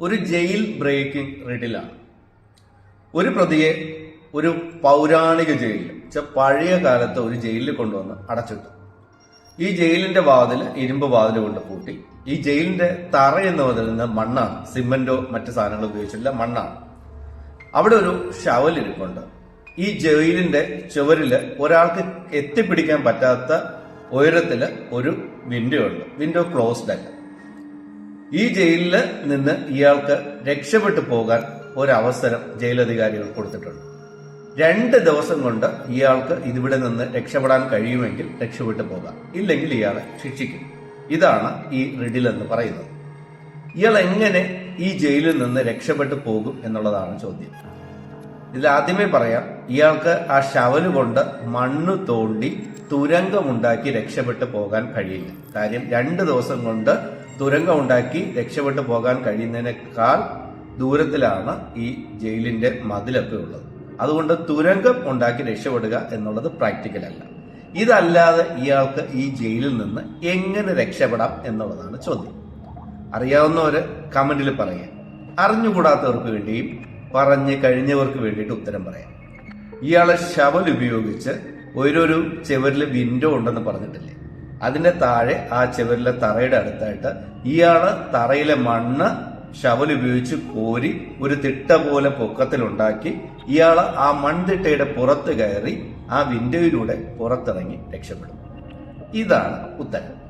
ഒരു jail breaking റിഡിലാണ് ഒരു പ്രതിയെ ഒരു പൗരാണിക ജയിലിൽ വെച്ചാൽ പഴയ കാലത്ത് ഒരു ജയിലിൽ കൊണ്ടുവന്ന് അടച്ചിട്ടു. ഈ ജയിലിന്റെ വാതിൽ ഇരുമ്പ് വാതിൽ കൊണ്ട് പൂട്ടി. ഈ ജയിലിന്റെ തറ എന്ന് പറയുന്നത് മണ്ണാണ് സിമെന്റോ മറ്റു സാധനങ്ങൾ ഉപയോഗിച്ചില്ല മണ്ണാണ്. അവിടെ ഒരു ഷവൽ ഇരിപ്പുണ്ട്. ഈ ജയിലിന്റെ ചുവരിൽ ഒരാൾക്ക് എത്തിപ്പിടിക്കാൻ പറ്റാത്ത ഉയരത്തിൽ ഒരു വിൻഡോ ഉണ്ട്. വിൻഡോ ക്ലോസ്ഡ് അല്ല. ഈ ജയിലിൽ നിന്ന് ഇയാൾക്ക് രക്ഷപ്പെട്ടു പോകാൻ ഒരവസരം ജയിലധികാരികൾ കൊടുത്തിട്ടുണ്ട്. രണ്ട് ദിവസം കൊണ്ട് ഇയാൾക്ക് ഇതിവിടെ നിന്ന് രക്ഷപ്പെടാൻ കഴിയുമെങ്കിൽ രക്ഷപ്പെട്ടു പോകാം. ഇല്ലെങ്കിൽ ഇയാളെ ശിക്ഷിക്കും. ഇതാണ് ഈ റിഡിൽ എന്ന് പറയുന്നത്. ഇയാൾ എങ്ങനെ ഈ ജയിലിൽ നിന്ന് രക്ഷപ്പെട്ടു പോകും എന്നുള്ളതാണ് ചോദ്യം. ഇതിൽ ആദ്യമേ പറയാം ഇയാൾക്ക് ആ ശവൽ കൊണ്ട് മണ്ണ് തോണ്ടി തുരങ്കമുണ്ടാക്കി രക്ഷപ്പെട്ടു പോകാൻ കഴിയില്ല. കാര്യം രണ്ട് ദിവസം കൊണ്ട് തുരങ്കം ഉണ്ടാക്കി രക്ഷപ്പെട്ടു പോകാൻ കഴിയുന്നതിനേക്കാൾ ദൂരത്തിലാണ് ഈ ജയിലിന്റെ മതിലൊക്കെ ഉള്ളത്. അതുകൊണ്ട് തുരങ്കം ഉണ്ടാക്കി രക്ഷപ്പെടുക എന്നുള്ളത് പ്രാക്ടിക്കൽ അല്ല. ഇതല്ലാതെ ഇയാൾക്ക് ഈ ജയിലിൽ നിന്ന് എങ്ങനെ രക്ഷപ്പെടാം എന്നുള്ളതാണ് ചോദ്യം. അറിയാവുന്നവര് കമന്റിൽ പറയാം. അറിഞ്ഞുകൂടാത്തവർക്ക് വേണ്ടിയും പറഞ്ഞ് കഴിഞ്ഞവർക്ക് വേണ്ടിയിട്ട് ഉത്തരം പറയാം. ഇയാളെ ശവൽ ഉപയോഗിച്ച് ഓരോരു ചെവരിൽ വിൻഡോ ഉണ്ടെന്ന് പറഞ്ഞിട്ടില്ലേ? അതിന്റെ താഴെ ആ ചെവരിലെ തറയുടെ അടുത്തായിട്ട് ഇയാൾ തറയിലെ മണ്ണ് ശവൽ ഉപയോഗിച്ച് കോരി ഒരു തിട്ട പോലെ പൊക്കത്തിലുണ്ടാക്കി. ഇയാൾ ആ മൺതിട്ടയുടെ പുറത്ത് കയറി ആ വിൻഡോയിലൂടെ പുറത്തിറങ്ങി രക്ഷപ്പെടും ഇതാണ് ഉത്തരം.